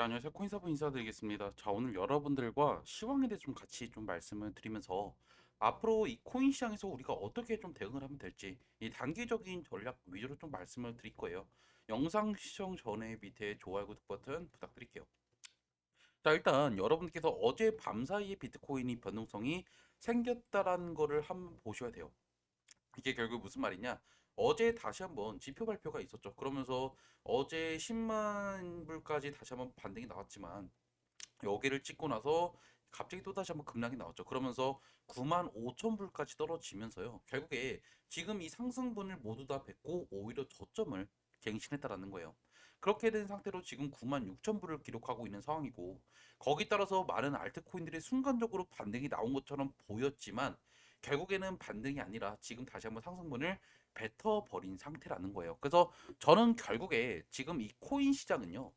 네, 안녕하세요. 코인사부 인사드리겠습니다. 자, 오늘 여러분들과 시황에 대해 좀 같이 좀 말씀을 드리면서 앞으로 이 코인 시장에서 우리가 어떻게 좀 대응을 하면 될지 이 단기적인 전략 위주로 좀 말씀을 드릴 거예요. 영상 시청 전에 밑에 좋아요, 구독 버튼 부탁드릴게요. 자, 일단 여러분께서 어제 밤 사이에 비트코인이 변동성이 생겼다라는 거를 한번 보셔야 돼요. 이게 결국 무슨 말이냐? 어제 다시 한번 지표 발표가 있었죠. 그러면서 어제 10만 불까지 다시 한번 반등이 나왔지만 여기를 찍고 나서 갑자기 또 다시 한번 급락이 나왔죠. 그러면서 9만 5천 불까지 떨어지면서요. 결국에 지금 이 상승분을 모두 다 뱉고 오히려 저점을 갱신했다라는 거예요. 그렇게 된 상태로 지금 9만 6천 불을 기록하고 있는 상황이고 거기 따라서 많은 알트코인들이 순간적으로 반등이 나온 것처럼 보였지만 결국에는 반등이 아니라 지금 다시 한번 상승분을 뱉어버린 상태라는 거예요. 그래서 저는 결국에 지금 이 코인 시장은요.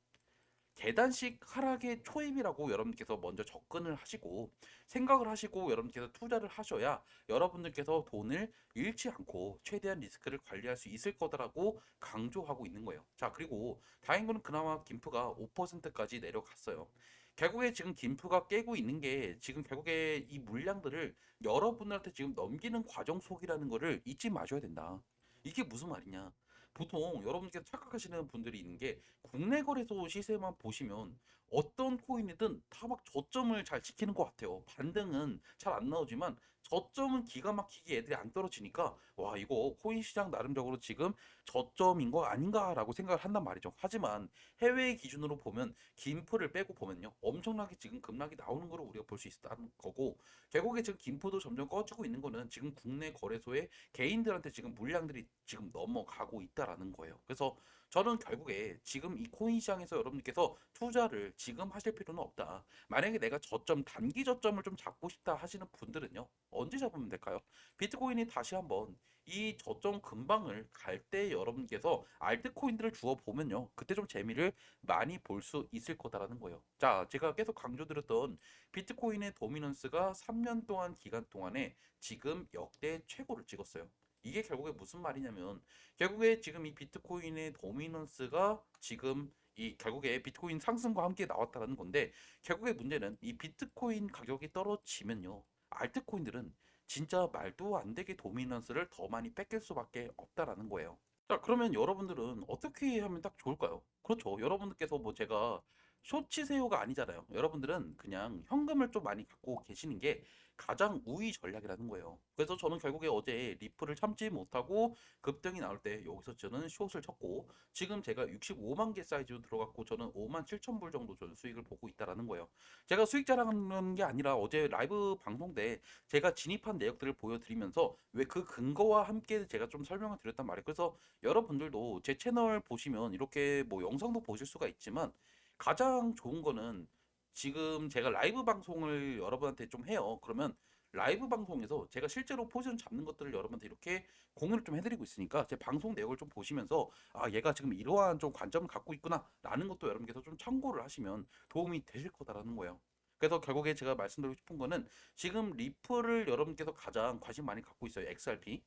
계단식 하락의 초입이라고 여러분께서 먼저 접근을 하시고 생각을 하시고 여러분께서 투자를 하셔야 여러분들께서 돈을 잃지 않고 최대한 리스크를 관리할 수 있을 거다라고 강조하고 있는 거예요. 자, 그리고 다행인 거는 그나마 김프가 5%까지 내려갔어요. 결국에 지금 김프가 깨고 있는 게 지금 결국에 이 물량들을 여러분들한테 지금 넘기는 과정 속이라는 거를 잊지 마셔야 된다. 이게 무슨 말이냐? 보통 여러분께서 착각하시는 분들이 있는 게 국내 거래소 시세만 보시면 어떤 코인이든 다 막 저점을 잘 지키는 것 같아요. 반등은 잘 안 나오지만 저점은 기가 막히게 애들이 안 떨어지니까 와 이거 코인 시장 나름적으로 지금 저점인 거 아닌가라고 생각을 한단 말이죠. 하지만 해외 기준으로 보면 김프를 빼고 보면요 엄청나게 지금 급락이 나오는 거를 우리가 볼 수 있다는 거고 결국에 지금 김프도 점점 꺼지고 있는 거는 지금 국내 거래소에 개인들한테 지금 물량들이 지금 넘어가고 있다 라는 거예요. 그래서 저는 결국에 지금 이 코인 시장에서 여러분께서 투자를 지금 하실 필요는 없다. 만약에 내가 저점, 단기 저점을 좀 잡고 싶다 하시는 분들은요, 언제 잡으면 될까요? 비트코인이 다시 한번 이 저점 근방을 갈 때 여러분께서 알트코인들을 주워 보면요, 그때 좀 재미를 많이 볼 수 있을 거다라는 거예요. 자, 제가 계속 강조드렸던 비트코인의 도미넌스가 3년 동안 기간 동안에 지금 역대 최고를 찍었어요. 이게 결국에 무슨 말이냐면 결국에 지금 이 비트코인의 도미넌스가 지금 이 결국에 비트코인 상승과 함께 나왔다는 건데 결국에 문제는 이 비트코인 가격이 떨어지면요 알트코인들은 진짜 말도 안 되게 도미넌스를 더 많이 뺏길 수밖에 없다라는 거예요. 자 그러면 여러분들은 어떻게 하면 딱 좋을까요? 그렇죠. 여러분들께서 뭐 제가 쇼치세요가 아니잖아요. 여러분들은 그냥 현금을 좀 많이 갖고 계시는 게 가장 우위 전략이라는 거예요. 그래서 저는 결국에 어제 리플을 참지 못하고 급등이 나올 때 여기서 저는 숏을 쳤고 지금 제가 65만 개 사이즈로 들어갔고 저는 5만 7천 불 정도 저는 수익을 보고 있다라는 거예요. 제가 수익 자랑하는 게 아니라 어제 라이브 방송 때 제가 진입한 내역들을 보여드리면서 왜 그 근거와 함께 제가 좀 설명을 드렸단 말이에요. 그래서 여러분들도 제 채널 보시면 이렇게 뭐 영상도 보실 수가 있지만 가장 좋은 거는 지금 제가 라이브 방송을 여러분한테 좀 해요. 그러면 라이브 방송에서 제가 실제로 포지션 잡는 것들을 여러분한테 이렇게 공유를 좀 해드리고 있으니까 제 방송 내역을 좀 보시면서 아 얘가 지금 이러한 좀 관점을 갖고 있구나라는 것도 여러분께서 좀 참고를 하시면 도움이 되실 거다라는 거예요. 그래서 결국에 제가 말씀드리고 싶은 거는 지금 리플을 여러분께서 가장 관심 많이 갖고 있어요. XRP.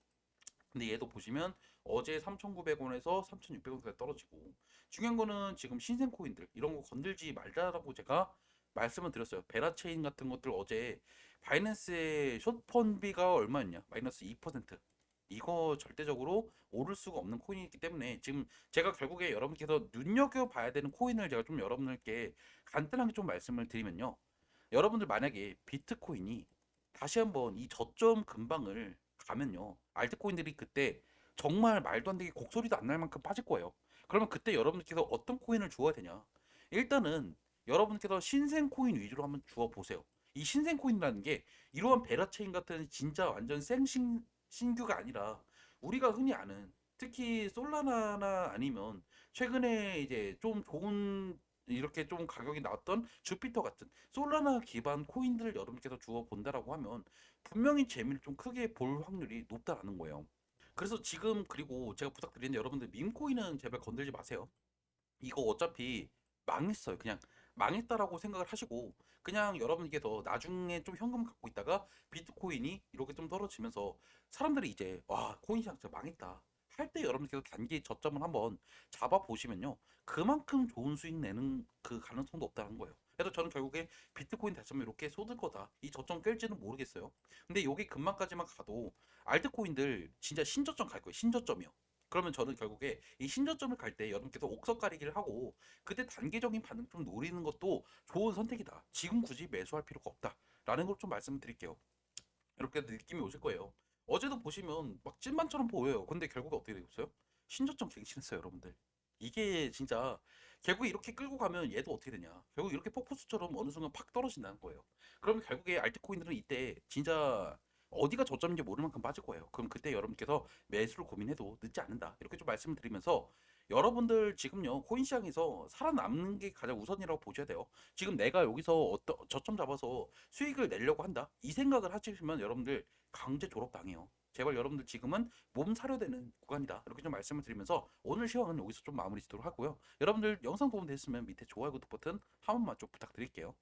근데 얘도 보시면 어제 3,900원에서 3,600원까지 떨어지고 중요한 거는 지금 신생 코인들 이런 거 건들지 말자라고 제가 말씀을 드렸어요. 베라체인 같은 것들 어제 바이낸스의 숏펀비가 얼마였냐? 마이너스 2%. 이거 절대적으로 오를 수가 없는 코인이기 때문에 지금 제가 결국에 여러분께서 눈여겨봐야 되는 코인을 제가 좀 여러분들께 간단하게 좀 말씀을 드리면요. 여러분들 만약에 비트코인이 다시 한번 이 저점 근방을 가면요. 알트코인들이 그때 정말 말도 안 되게 곡소리도 안 날 만큼 빠질 거예요. 그러면 그때 여러분들께서 어떤 코인을 주어야 되냐? 일단은 여러분께서 신생 코인 위주로 한번 주어 보세요. 이 신생 코인이라는 게 이러한 베라 체인 같은 진짜 완전 생신 신규가 아니라 우리가 흔히 아는 특히 솔라나나 아니면 최근에 이제 좀 좋은 이렇게 좀 가격이 나왔던 주피터 같은 솔라나 기반 코인들을 여러분께서 주어 본다라고 하면 분명히 재미를 좀 크게 볼 확률이 높다라는 거예요. 그래서 지금 그리고 제가 부탁드리는데 여러분들 밈코인은 제발 건들지 마세요. 이거 어차피 망했어요. 그냥 망했다라고 생각을 하시고 그냥 여러분께서 나중에 좀 현금 갖고 있다가 비트코인이 이렇게 좀 떨어지면서 사람들이 이제 와 코인 시장 진짜 망했다 할 때 여러분께서 단기 저점을 한번 잡아 보시면요. 그만큼 좋은 수익 내는 그 가능성도 없다는 거예요. 그래서 저는 결국에 비트코인 됐으면 이렇게 쏟을 거다. 이 저점 깰지는 모르겠어요. 근데 여기 금방까지만 가도 알트코인들 진짜 신저점 갈 거예요. 신저점이요. 그러면 저는 결국에 이 신저점을 갈 때 여러분께서 옥석 가리기를 하고 그때 단기적인 반응 좀 노리는 것도 좋은 선택이다. 지금 굳이 매수할 필요가 없다. 라는 걸 좀 말씀드릴게요. 이렇게 느낌이 오실 거예요. 어제도 보시면 막 찐만처럼 보여요. 근데 결국에 어떻게 되겠어요? 신저점 갱신했어요, 여러분들. 이게 진짜 결국에 이렇게 끌고 가면 얘도 어떻게 되냐? 결국 이렇게 폭포수처럼 어느 순간 팍 떨어진다는 거예요. 그러면 결국에 알트코인들은 이때 진짜 어디가 저점인지 모를 만큼 빠질 거예요. 그럼 그때 여러분께서 매수를 고민해도 늦지 않는다. 이렇게 좀 말씀을 드리면서 여러분들 지금요 코인 시장에서 살아남는 게 가장 우선이라고 보셔야 돼요. 지금 내가 여기서 어떤 저점 잡아서 수익을 내려고 한다 이 생각을 하시면 여러분들 강제 졸업 당해요. 제발 여러분들 지금은 몸 사려 되는 구간이다 이렇게 좀 말씀을 드리면서 오늘 시황은 여기서 좀 마무리 짓도록 하고요. 여러분들 영상 도움 됐으면 밑에 좋아요 구독 버튼 한 번만 좀 부탁드릴게요.